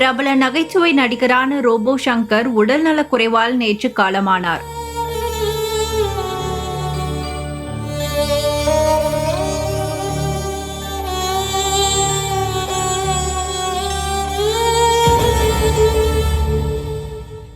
பிரபல நகைச்சுவை நடிகரான ரோபோ சங்கர் உடல்நலக் குறைவால் நேற்று காலமானார்.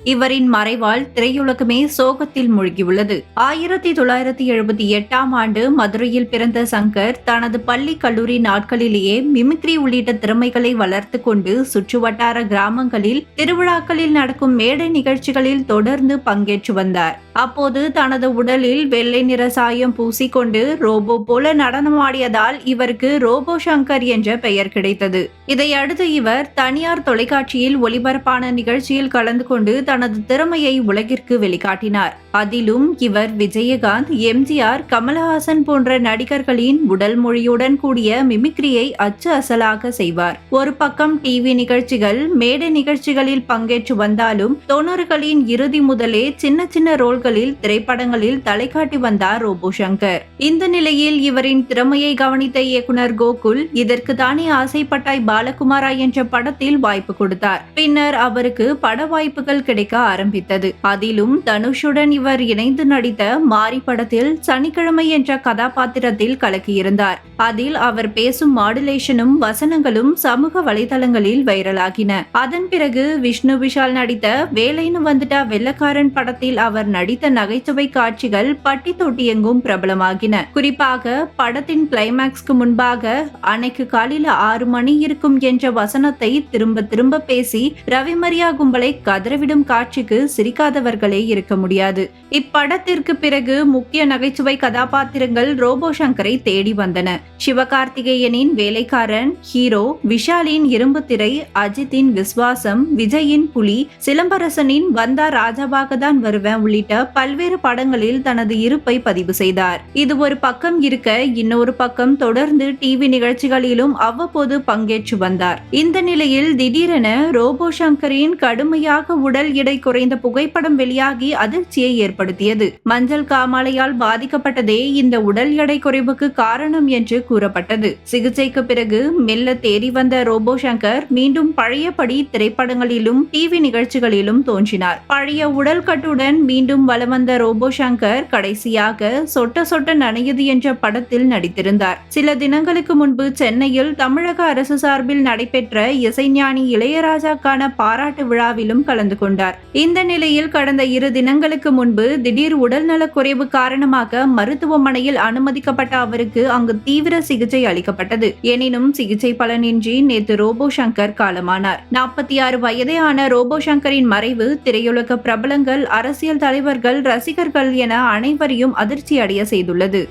இவரின் மறைவால் திரையுலகமே சோகத்தில் மூழ்கியுள்ளது. ஆயிரத்தி தொள்ளாயிரத்தி எழுபத்தி எட்டாம் ஆண்டு மதுரையில் பிறந்த சங்கர் தனது பள்ளி கல்லூரி நாட்களிலேயே மிமிக்ரி உள்ளிட்ட திறமைகளை வளர்த்து கொண்டு சுற்றுவட்டார கிராமங்களில் திருவிழாக்களில் நடக்கும் மேடை நிகழ்ச்சிகளில் தொடர்ந்து பங்கேற்று வந்தார். அப்போது தனது உடலில் வெள்ளை நிற சாயம் பூசிக்கொண்டு ரோபோ போல நடனமாடியதால் இவருக்கு ரோபோ சங்கர் என்ற பெயர் கிடைத்தது. இதையடுத்து இவர் தனியார் தொலைக்காட்சியில் ஒளிபரப்பான நிகழ்ச்சியில் கலந்து கொண்டு தனது திறமையை உலகிற்கு வெளிக்காட்டினார். அதிலும் இவர் விஜயகாந்த் எம்ஜிஆர் கமலஹாசன் போன்ற நடிகர்களின் உடல் மொழியுடன் கூடிய மிமிக்ரியை அச்சு அசலாக செய்வார். ஒரு பக்கம் டிவி நிகழ்ச்சிகள் மேடை நிகழ்ச்சிகளில் பங்கேற்று வந்தாலும் தொண்ணூறுகளின் இறுதி முதலே சின்ன சின்ன ரோல்களில் திரைப்படங்களில் தலை காட்டி வந்தார் ரோபோ சங்கர். இந்த நிலையில் இவரின் திறமையை கவனித்த இயக்குனர் கோகுல் இதற்கு தானே ஆசைப்பட்டாய் பாலகுமாரா என்ற படத்தில் வாய்ப்பு கொடுத்தார். பின்னர் அவருக்கு பட வாய்ப்புகள் கிடைக்க ஆரம்பித்தது. அதிலும் தனுஷுடன் இவர் இணைந்து நடித்த மாரி படத்தில் சனிக்கிழமை என்ற கதாபாத்திரத்தில் கலக்கியிருந்தார். அதில் அவர் பேசும் மாடுலேஷனும் வசனங்களும் சமூக வலைதளங்களில் வைரலாகின. அதன் பிறகு விஷ்ணு விஷால் நடித்த வேலைன்னு வந்துட்டா வெள்ளக்காரன் படத்தில் அவர் நடி நடித்த நகைச்சுவை காட்சிகள் பட்டி தொட்டி எங்கும் பிரபலமாகின. குறிப்பாக படத்தின் கிளைமேக்ஸ்க்கு முன்பாக அன்னைக்கு காலையில ஆறு மணி இருக்கும் என்ற வசனத்தை திரும்ப திரும்ப பேசி ரவிமரியா கும்பலை கதறவிடும் காட்சிக்கு சிரிக்காதவர்களே இருக்க முடியாது. இப்படத்திற்கு பிறகு முக்கிய நகைச்சுவை கதாபாத்திரங்கள் ரோபோ சங்கரை தேடி வந்தன. சிவகார்த்திகேயனின் வேலைக்காரன் ஹீரோ விஷாலின் இரும்பு திரை அஜித்தின் விஸ்வாசம் விஜயின் புலி சிலம்பரசனின் வந்தா ராஜாவாக தான் வருவேன் உள்ளிட்ட பல்வேறு படங்களில் தனது இருப்பை பதிவு செய்தார். இது ஒரு பக்கம் இருக்க இன்னொரு பக்கம் தொடர்ந்து டிவி நிகழ்ச்சிகளிலும் அவ்வப்போது பங்கேற்று வந்தார். இந்த நிலையில் திடீரென ரோபோ சங்கரின் கடுமையாக உடல் எடை குறைந்த புகைப்படம் வெளியாகி அதிர்ச்சியை ஏற்படுத்தியது. மஞ்சள் காமாலையால் பாதிக்கப்பட்டதே இந்த உடல் எடை குறைவுக்கு காரணம் என்று கூறப்பட்டது. சிகிச்சைக்கு பிறகு மெல்ல தேறி வந்த ரோபோ சங்கர் மீண்டும் பழையபடி திரைப்படங்களிலும் டிவி நிகழ்ச்சிகளிலும் தோன்றினார். பழைய உடல் கட்டுடன் மீண்டும் வலம் வந்த ரோபோ சங்கர் கடைசியாக சொட்ட சொட்ட நனையுது என்ற படத்தில் நடித்திருந்தார். சில தினங்களுக்கு முன்பு சென்னையில் தமிழக அரசு சார்பில் நடைபெற்ற இசைஞானி இளையராஜாக்கான பாராட்டு விழாவிலும் கலந்து கொண்டார். இந்த நிலையில் கடந்த இரு தினங்களுக்கு முன்பு திடீர் உடல்நலக் குறைவு காரணமாக மருத்துவமனையில் அனுமதிக்கப்பட்ட அவருக்கு அங்கு தீவிர சிகிச்சை அளிக்கப்பட்டது. எனினும் சிகிச்சை பலனின்றி நேற்று ரோபோ சங்கர் காலமானார். நாற்பத்தி ஆறு வயதே ஆன ரோபோ சங்கரின் மறைவு திரையுலக பிரபலங்கள் அரசியல் தலைவர்கள் ரசிகர்கள் என அனைவரையும் அதிர்ச்சி அடைய செய்துள்ளது.